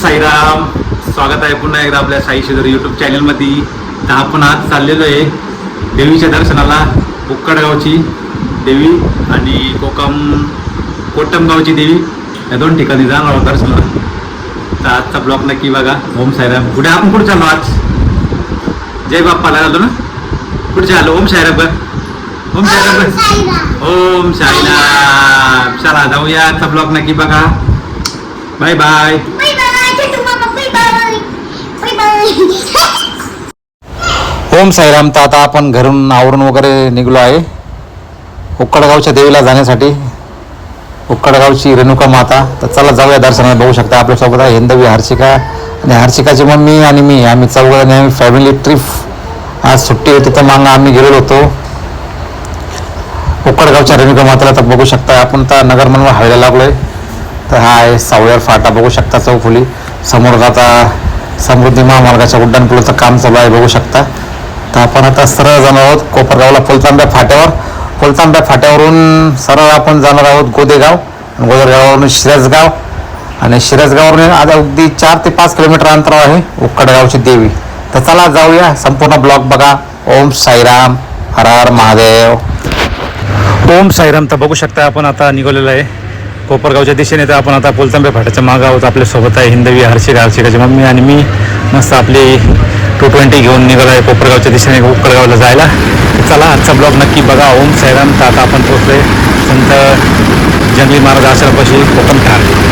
साईराम. स्वागत आहे पुन्हा एकदा आपल्या साई शेजारी युट्यूब चॅनलमध्ये तर आपण आज चाललेलो आहे देवीच्या दर्शनाला उक्कडगावची देवी आणि कोकम कोटमगावची देवी. या दोन ठिकाणी जाणार आहोत दर्शनाला. तर आजचा ब्लॉग नक्की बघा. ओम साईराम. कुठे आपण कुठे चाललो आज? जय बाप्पाला आलो ना? कुठे आलो ओम साईराम का? ओम साईराम. ओम साईराम. चला जाऊया आजचा ब्लॉग नक्की बघा. Bye bye. ओम साईराम तर आता आपण घरून आवरून वगैरे निघलो आहे. उक्कडगावच्या देवीला जाण्यासाठी. उक्कडगावची रेणुका माता. तर चला जाऊया दर्शनाला बघू शकता आपल्यासोबत आहे हिंदवी हर्षिका आणि हर्षिकाची मम्मी आणि मी आम्ही चौघांनी आम्ही फॅमिली ट्रिप आज सुट्टी होती तर मग आम्ही गेलेलो होतो. उक्कडगावच्या रेणुका माताला तर बघू शकता आपण तर नगर म्हणून हायला लागलोय. तर हा आहे सावळ्यावर फाटा बघू शकता चौफुली. समोर आता समृद्धी महामार्गाच्या उड्डाणपुलाचं काम चालू आहे बघू शकता. तर आपण आता सरळ जाणार आहोत कोपरगावला फुलतांब्या फाट्यावर. फुलतांब्या फाट्यावरून सरळ आपण जाणार आहोत गोदेगाव आणि शिरसगाव. आणि शिरसगाववरून आता अगदी चार ते पाच किलोमीटर अंतरावर आहे उक्कडगावची देवी. तर चला जाऊया संपूर्ण ब्लॉग बघा. ओम साईराम हर हर महादेव. ओम साईराम तर बघू शकता आपण आता निघालेलं आहे. कोपरगावच्या दिशेने तर आपण आता पोलतांबे फाट्याच्या मागं आहोत. आपल्यासोबत आहे हिंदवी हर्षिका हर्षिकाची मम्मी आणि मी. मस्त आपली टू ट्वेंटी घेऊन निघालो आहे कोपरगावच्या दिशेने कोपरगावला जायला. चला आजचा ब्लॉग नक्की बघा. ओम साईराम. तर आता आपण पोहोचलोय संत जंगली महाराज आश्रमापाशी कोकण ठार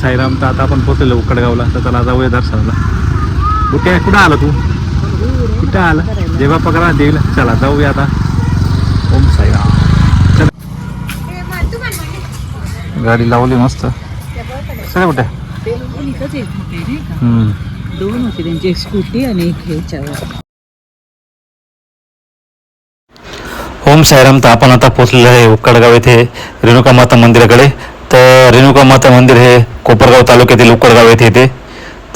साईराम तर आता आपण पोहोचलो उकडगावला. तर त्याला जाऊया दर्शनाला. कुठे कुठं आला तू? कुठं आला? जेव्हा पकडा देईल. चला जाऊया आता. ओम साईराम. चला गाडी लावली मस्त. सगळं कुठे? दोन होते त्यांची स्कूटी आणि एक ह्याच्यावर ओम साईराम तर आपण आता पोहोचलेलो आहे उक्कडगाव येथे रेणुका माता मंदिराकडे. तर रेणुका माता मंदिर हे कोपरगाव तालुक्यातील उकडगाव येथे येते.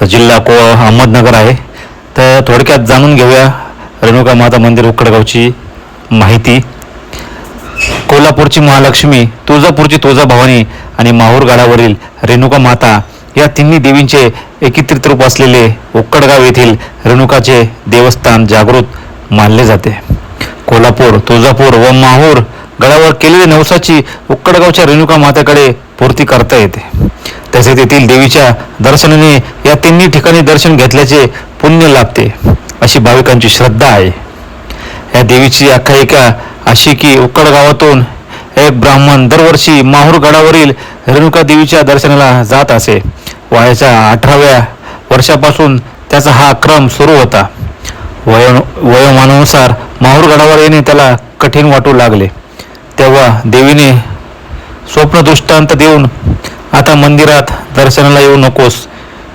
तर जिल्हा को अहमदनगर आहे. तर थोडक्यात जाणून घेऊया रेणुका माता मंदिर उकडगावची माहिती. कोल्हापूरची महालक्ष्मी तुळजापूरची तुळजाभवानी आणि माहूरगडावरील रेणुका माता या तिन्ही देवींचे एकत्रित रूप असलेले उक्कडगाव येथील रेणुकाचे देवस्थान जागृत मानले जाते. कोल्हापूर तुळजापूर व माहूर गडावर केलेल्या नवसाची उक्कडगावच्या रेणुका मातेकडे पूर्ती करता येते. तसेच येथील देवीच्या दर्शनाने या तिन्ही ठिकाणी दर्शन घेतल्याचे पुण्य लाभते अशी भाविकांची श्रद्धा आहे. या देवीची आख्यायिका अशी की उक्कड गावातून एक ब्राह्मण दरवर्षी माहूर गडावरील रेणुका देवीच्या दर्शनाला जात असे. वयाच्या अठराव्या वर्षापासून त्याचा हा क्रम सुरू होता. वयो वयोमानानुसार माहूर गडावर येणे त्याला कठीण वाटू लागले. देवीने स्वप्न दृष्टांत देऊन आता मंदिरात दर्शनाला येऊ नकोस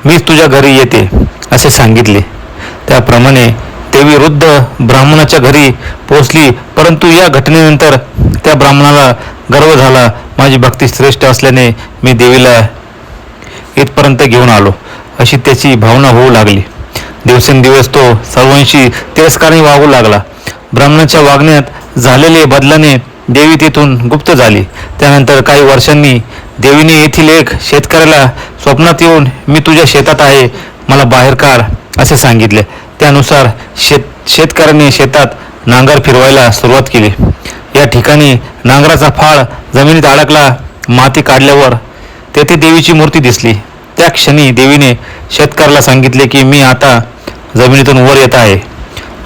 मीच तुझ्या घरी येते असे सांगितले. त्याप्रमाणे देवी वृद्ध ब्राह्मणाच्या घरी पोहोचली परंतु या घटनेनंतर त्या ब्राह्मणाला गर्व झाला माझी भक्ती श्रेष्ठ असल्याने मी देवीला इथपर्यंत घेऊन आलो अशी त्याची भावना होऊ लागली. दिवसेंदिवस तो सर्वांशी तिरस्काराने वागू लागला. ब्राह्मणाच्या वागण्यात झालेले बदलाने देवी तेथून गुप्त झाली. त्यानंतर काही वर्षांनी देवीने येथील एक शेतकऱ्याला स्वप्नात येऊन मी तुझ्या शेतात आहे मला बाहेर काढ असे सांगितले. त्यानुसार शेत शेतकऱ्याने शेतात नांगर फिरवायला सुरुवात केली. या ठिकाणी नांगराचा फाळ जमिनीत अडकला माती काढल्यावर तेथे देवीची मूर्ती दिसली. त्या क्षणी देवीने शेतकऱ्याला सांगितले की मी आता जमिनीतून वर येत आहे.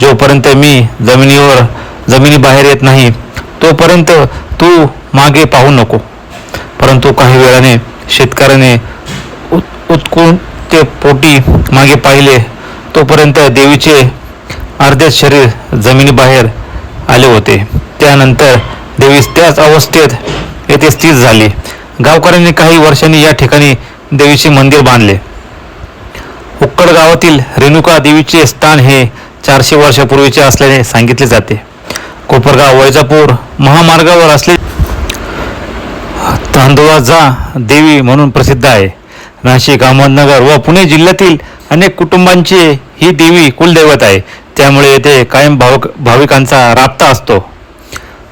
जोपर्यंत मी जमिनीवर जमिनी बाहेर येत नाही तोपर्यंत तू मागे पाहू नको. परंतु काही वेळाने शेतकऱ्याने उत उत्कुण ते पोटी मागे पाहिले तोपर्यंत देवीचे अर्धे शरीर जमिनीबाहेर आले होते. त्यानंतर देवी त्याच अवस्थेत येथे स्थित झाली. गावकऱ्यांनी काही वर्षांनी या ठिकाणी देवीचे मंदिर बांधले. उक्कड गावातील रेणुका देवीचे स्थान हे चारशे वर्षापूर्वीचे असल्याने सांगितले जाते. कोपरगाव वैजापूर महामार्गावर असले तांदुळाजा देवी म्हणून प्रसिद्ध आहे. नाशिक अहमदनगर व पुणे जिल्ह्यातील अनेक कुटुंबांची ही देवी कुलदैवत आहे. त्यामुळे येथे कायम भावक भाविकांचा राबता असतो.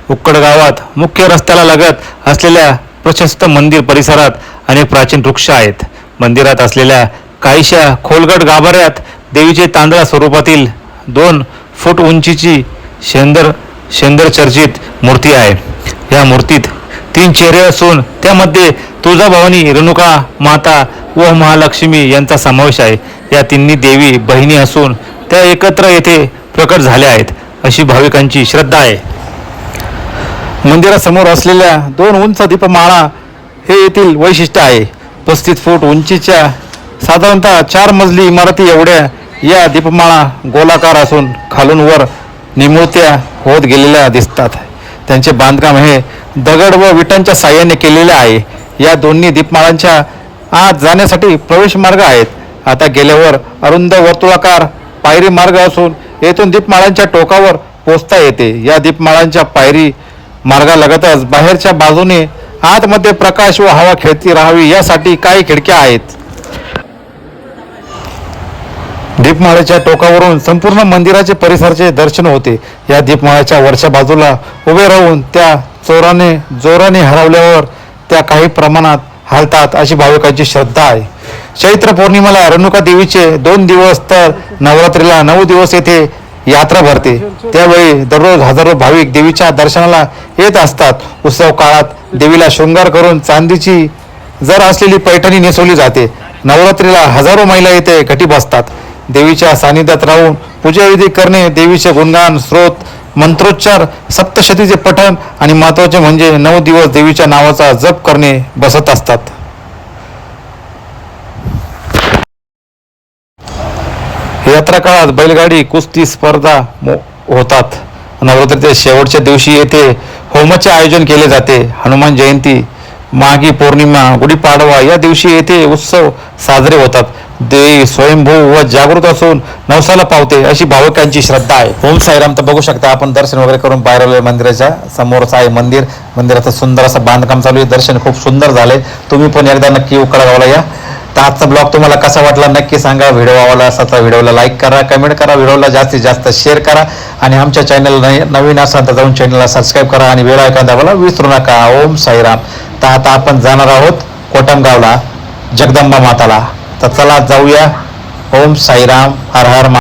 उक्कड गावात मुख्य रस्त्याला लगत असलेल्या प्रशस्त मंदिर परिसरात अनेक प्राचीन वृक्ष आहेत. मंदिरात असलेल्या काहीशा खोलगट गाभाऱ्यात देवीचे तांदळा स्वरूपातील दोन फूट उंचीची शेंदर चर्चित मूर्ती आहे. या मूर्तीत तीन चेहरे असून त्यामध्ये तुळजाभवानी रेणुका माता व महालक्ष्मी यांचा समावेश आहे. या तिन्ही देवी बहिणी असून त्या एकत्र येथे प्रकट झाल्या आहेत अशी भाविकांची श्रद्धा आहे. मंदिरासमोर असलेल्या दोन उंच दीपमाळा हे येथील वैशिष्ट्य आहे. पस्तीस फूट उंचीच्या साधारणतः चार मजली इमारती एवढ्या या दीपमाळा गोलाकार असून खालून वर निमुळत्या होत गेलेल्या दिसतात. त्यांचे बांधकाम हे दगड व विटांच्या साह्याने केलेले आहे. या दोन्ही दीपमाळांच्या आत जाण्यासाठी प्रवेश मार्ग आहेत. आता गेल्यावर अरुंद वर्तुळाकार पायरी मार्ग असून येथून दीपमाळांच्या टोकावर पोचता येते. या दीपमाळांच्या पायरी मार्गालगतच बाहेरच्या बाजूने आतमध्ये प्रकाश व हवा खेळती राहावी यासाठी काही खिडक्या आहेत. दीपमाळ्याच्या टोकावरून संपूर्ण मंदिराचे परिसराचे दर्शन होते. या दीपमाळ्याच्या वरच्या बाजूला उभे राहून त्या चोराने जोराने हरवल्यावर त्या काही प्रमाणात हालतात अशी भाविकांची श्रद्धा आहे. चैत्र पौर्णिमेला रेणुका देवीचे दोन दिवस तर नवरात्रीला नऊ दिवस येथे यात्रा भरते. त्यावेळी दररोज हजारो भाविक देवीच्या दर्शनाला येत असतात. उत्सव काळात देवीला शृंगार करून चांदीची जर असलेली पैठणी नेसवली जाते. नवरात्रीला हजारो महिला येथे घटी बसतात. देवीच्या सानिध्यात राहून पूजाविधी करणे देवीचे गुणगान स्रोत मंत्रोच्चार सप्तशतीचे पठण आणि महत्त्वाचे म्हणजे नऊ दिवस देवीच्या नावाचा जप करणे बसत असतात. यात्रा काळात बैलगाडी कुस्ती स्पर्धा होतात. नवरात्रीच्या शेवटच्या दिवशी येथे होमाचे आयोजन केले जाते. हनुमान जयंती माघी पौर्णिमा गुढीपाडवा या दिवशी येथे उत्सव साजरे होतात. देवी स्वयंभू व जागृत असून नवसाला पावते अशी भाविकांची श्रद्धा आहे. ओम साईराम तर बघू शकता आपण दर्शन वगैरे करून बाहेर आलोय मंदिराच्या समोरच आहे मंदिर. मंदिराचं सुंदर असं बांधकाम चालू आहे. दर्शन खूप सुंदर झाले तुम्ही पण एकदा नक्की उकळगावला या. तर आजचा ब्लॉग तुम्हाला कसा वाटला नक्की सांगा. व्हिडिओ आवडला असा व्हिडिओला लाईक करा कमेंट करा व्हिडिओला जास्तीत जास्त शेअर करा आणि आमच्या चॅनलला नवीन असाल तर जाऊन चॅनलला सबस्क्राईब करा आणि वेळा ऐका विसरू नका. ओम साईराम. तर आता आपण जाणार आहोत कोटमगावला जगदंबा माताला. तर चला जाऊया. ओम साईराम हर हर मा-